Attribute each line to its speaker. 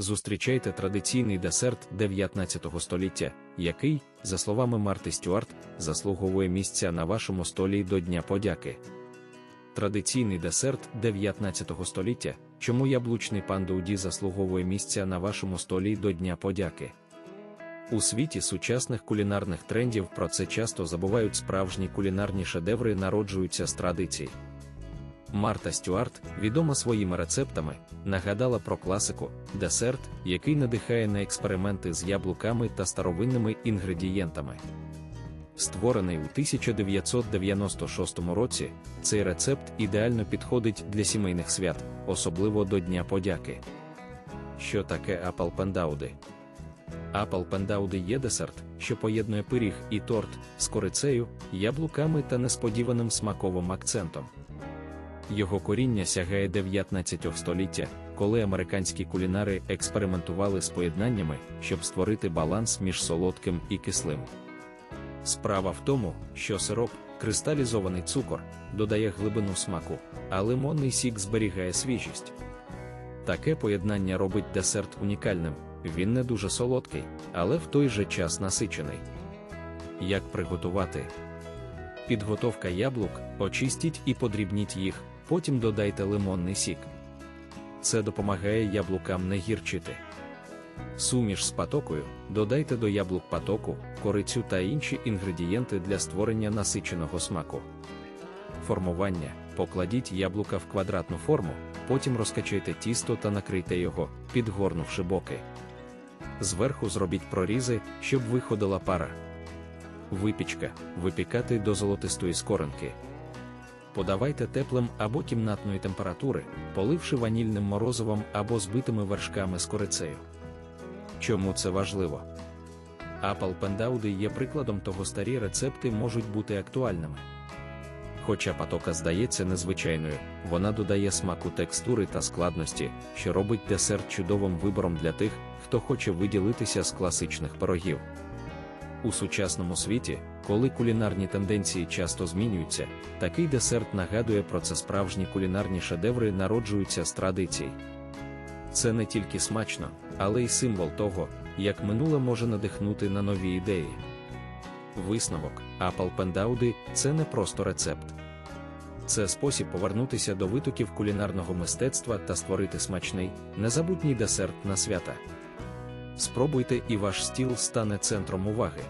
Speaker 1: Зустрічайте традиційний десерт 19 століття, який, за словами Марти Стюарт, заслуговує місця на вашому столі до Дня подяки. Традиційний десерт 19 століття, чому яблучний пандауді заслуговує місця на вашому столі до Дня подяки. У світі сучасних кулінарних трендів про це часто забувають справжні кулінарні шедеври народжуються з традицій. Марта Стюарт, відома своїми рецептами, нагадала про класику десерт, який надихає на експерименти з яблуками та старовинними інгредієнтами. Створений у 1996 році, цей рецепт ідеально підходить для сімейних свят, особливо до Дня подяки. Що таке апл пендауди? Апл пендауди є десерт, що поєднує пиріг і торт з корицею, яблуками та несподіваним смаковим акцентом. Його коріння сягає 19 століття, коли американські кулінари експериментували з поєднаннями, щоб створити баланс між солодким і кислим. Справа в тому, що сироп, кристалізований цукор, додає глибину смаку, а лимонний сік зберігає свіжість. Таке поєднання робить десерт унікальним, він не дуже солодкий, але в той же час насичений. Як приготувати? Підготовка яблук, очистіть і подрібніть їх, потім додайте лимонний сік. Це допомагає яблукам не гірчити. Суміш з патокою, додайте до яблук патоку, корицю та інші інгредієнти для створення насиченого смаку. Формування: покладіть яблука в квадратну форму, потім розкачайте тісто та накрийте його, підгорнувши боки. Зверху зробіть прорізи, щоб виходила пара. Випічка випікати до золотистої скоринки. Подавайте теплим або кімнатної температури, поливши ванільним морозивом або збитими вершками з корицею. Чому це важливо? Апл пендауди є прикладом того старі рецепти можуть бути актуальними. Хоча патока здається незвичайною, вона додає смаку текстури та складності, що робить десерт чудовим вибором для тих, хто хоче виділитися з класичних пирогів. У сучасному світі, коли кулінарні тенденції часто змінюються, такий десерт нагадує про це справжні кулінарні шедеври народжуються з традицій. Це не тільки смачно, але й символ того, як минуле може надихнути на нові ідеї. Висновок Апл Пендауди це не просто рецепт. Це спосіб повернутися до витоків кулінарного мистецтва та створити смачний, незабутній десерт на свята. Спробуйте і ваш стіл стане центром уваги.